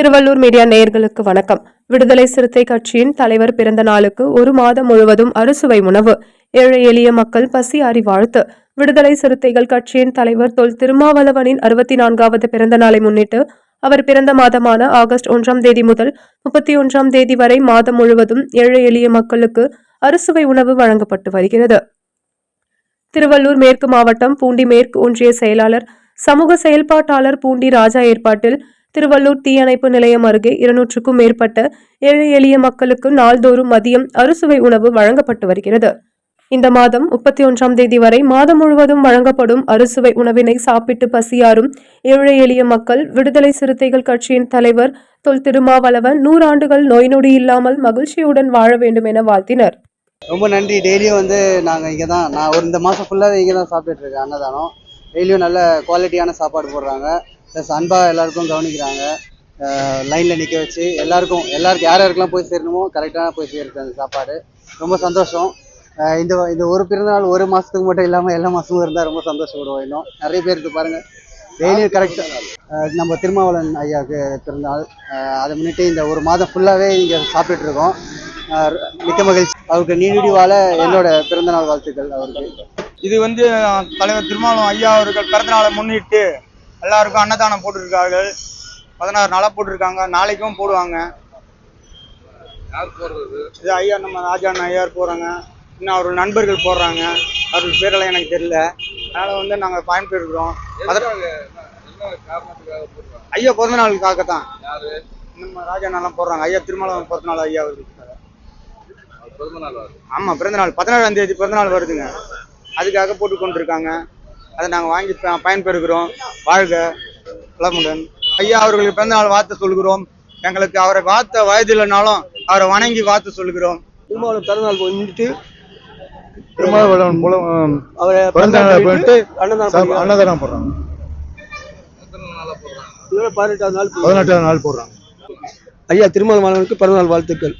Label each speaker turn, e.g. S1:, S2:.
S1: Tiruvallur media நேயர்களுக்கு வணக்கம். விடுதலை சிறுத்தை கட்சியின் தலைவர் பிறந்த நாளுக்கு ஒரு மாதம் முழுவதும் அறுசுவை உணவு. ஏழை எளிய மக்கள் பசியாறி வாழ்த்து. விடுதலை சிறுத்தைகள் கட்சியின் தலைவர் தொல் திருமாவளவனின் அறுபத்தி நான்காவது பிறந்த நாளை முன்னிட்டு அவர் பிறந்த மாதமான ஆகஸ்ட் ஒன்றாம் தேதி முதல் முப்பத்தி ஒன்றாம் தேதி வரை மாதம் முழுவதும் ஏழை எளிய மக்களுக்கு அறுசுவை உணவு வழங்கப்பட்டு வருகிறது. திருவள்ளூர் மேற்கு மாவட்டம் பூண்டி மேற்கு ஒன்றிய செயலாளர் சமூக செயல்பாட்டாளர் பூண்டி ராஜா ஏற்பாட்டில் திருவள்ளூர் தீயணைப்பு நிலையம் அருகே இருநூற்றுக்கும் மேற்பட்ட ஏழை எளிய மக்களுக்கு நாள்தோறும் மதியம் அறுசுவை உணவு வழங்கப்பட்டு வருகிறது. இந்த மாதம் முப்பத்தி ஒன்றாம் தேதி வரை மாதம் முழுவதும் வழங்கப்படும் அறுசுவை உணவினை சாப்பிட்டு பசியாறும் ஏழை எளிய மக்கள் விடுதலை சிறுத்தைகள் கட்சியின் தலைவர் தொல் திருமாவளவன் நூறாண்டுகள் நோய் நொடி இல்லாமல் மகிழ்ச்சியுடன் வாழ வேண்டும் என வாழ்த்தினர்.
S2: ரொம்ப நன்றி. டெய்லியும் வந்து நாங்கள் இங்கே தான் நான் ஒரு இந்த மாதம் ஃபுல்லாக இங்கே தான் சாப்பிட்டுட்டு இருக்கேன் அன்னதானம். டெய்லியும் நல்ல குவாலிட்டியான சாப்பாடு போடுறாங்க. ப்ளஸ் அன்பாக எல்லாருக்கும் கவனிக்கிறாங்க. லைனில் நிற்க வச்சு எல்லாருக்கும் எல்லாருக்கும் யார் யாருக்கெல்லாம் போய் சேரணுமோ கரெக்டாக போய் சேருது அந்த சாப்பாடு. ரொம்ப சந்தோஷம். இந்த இந்த ஒரு பிறந்தநாள் ஒரு மாதத்துக்கு மட்டும் இல்லாமல் எல்லா மாதமும் இருந்தால் ரொம்ப சந்தோஷப்படுவோம் இன்னும். நிறைய பேருக்கு பாருங்கள் டெய்லியும் கரெக்டாக நம்ம திருமாவளவன் ஐயாவுக்கு பிறந்தநாள். அதை முன்னிட்டு இந்த ஒரு மாதம் ஃபுல்லாகவே இங்கே சாப்பிட்டுட்டு இருக்கோம். மிக்க மகிழ்ச்சி. அவருக்கு நீடி வாழ என்னோட பிறந்தநாள் வாழ்த்துக்கள் அவருக்கு.
S3: இது வந்து தலைவர் திருமாவளவன் ஐயா அவர்கள் பிறந்த நாளை முன்னிட்டு எல்லாருக்கும் அன்னதானம் போட்டிருக்கார்கள். பதினாறு நாளாக போட்டிருக்காங்க. நாளைக்கும் போடுவாங்க. இது ஐயா நம்ம ராஜா ஐயார் போகிறாங்க இன்னும் அவர் நண்பர்கள் போடுறாங்க. அவர்கள் பேரெல்லாம் எனக்கு தெரியல. அதனால வந்து நாங்கள் பயன்பெறுகிறோம் ஐயா பிறந்த நாளுக்காக தான் நம்ம ராஜா நாளாம் போடுறாங்க. ஐயா திருமாவளவன் பிறந்த நாள் ஐயா அவர்களுக்கு. ஆமாம் பிறந்தநாள். பதினாறாம் தேதி பிறந்தநாள் வருதுங்க. அதுக்காக போட்டு கொண்டிருக்காங்க அதை நாங்கள் வாங்கி பயன்பெறுகிறோம். வாழ்க வளமுடன். ஐயா அவர்களுக்கு பிறந்தநாள் வாழ்த்து சொல்கிறோம் எங்களுக்கு அவரை வாழ்த்த வயதில்லைனாலும் அவரை வணங்கி வாழ்த்து சொல்கிறோம்
S4: திருமாவளவன் பிறந்தநாள் முன்னிட்டு
S5: திருமாவளவன் மூலம்
S4: அவரை
S5: பிறந்த நாளை முன்னிட்டு
S4: அன்னதானம்.
S5: அன்னதானம் போடுறாங்க.
S4: இதோட பதினெட்டாவது நாள்
S5: பதினெட்டாவது நாள் போடுறாங்க.
S4: ஐயா திருமாவளவனுக்கு பிறந்தநாள் வாழ்த்துக்கள்.